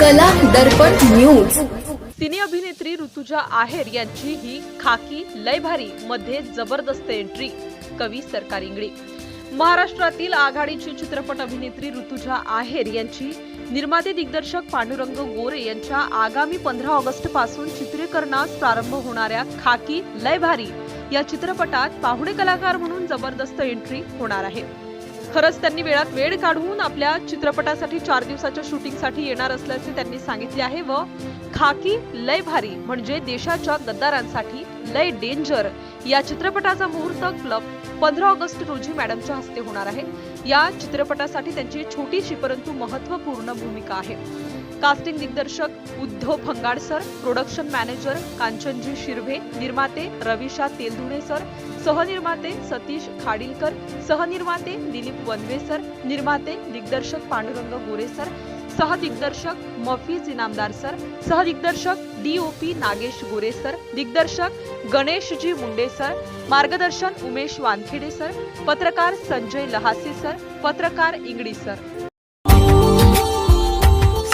दर्पण news. सिने अभिनेत्री ऋतुजा आहेर यांची ही खाकी लय भारी मध्ये जबरदस्त एंट्री कवी सरकार इंगळी. महाराष्ट्रातील आघाडीची चित्रपट अभिनेत्री ऋतुजा आहेर यांची निर्माते दिग्दर्शक पांडुरंग गोरे यांच्या आगामी पंधरा ऑगस्टपासून चित्रीकरणास प्रारंभ होणाऱ्या खाकी लय भारी या चित्रपटात पाहुणे कलाकार म्हणून जबरदस्त एंट्री होणार आहे. खरंच त्यांनी वेळात वेळ काढून आपल्या चित्रपटासाठी चार दिवसाच्या शूटिंगसाठी येणार असल्याचे त्यांनी सांगितले आहे व खाकी लय भारी म्हणजे देशाच्या गद्दारांसाठी लय डेंजर या चित्रपटाचा मुहूर्त क्लब पंधरा ऑगस्ट रोजी मॅडमच्या हस्ते होणार आहे. या चित्रपटासाठी त्यांची छोटीशी परंतु महत्त्वपूर्ण भूमिका आहे. कास्टिंग दिग्दर्शक Uddhav Phangad sir production manager Kanchanji Shirbhe निर्माते रविशा तेलधुणे सर सहनिर्माते सतीश खाडीलकर सहनिर्माते दिलीप वनवे सर निर्माते दिग्दर्शक पांडुरंग गोरे सर सहदिग्दर्शक मफीज इनामदार सर सहदिग्दर्शक डीओपी नागेश गोरे सर दिग्दर्शक गणेशजी मुंडे सर मार्गदर्शन उमेश वानखेडे सर पत्रकार संजय लहासे सर पत्रकार Ingdi sir.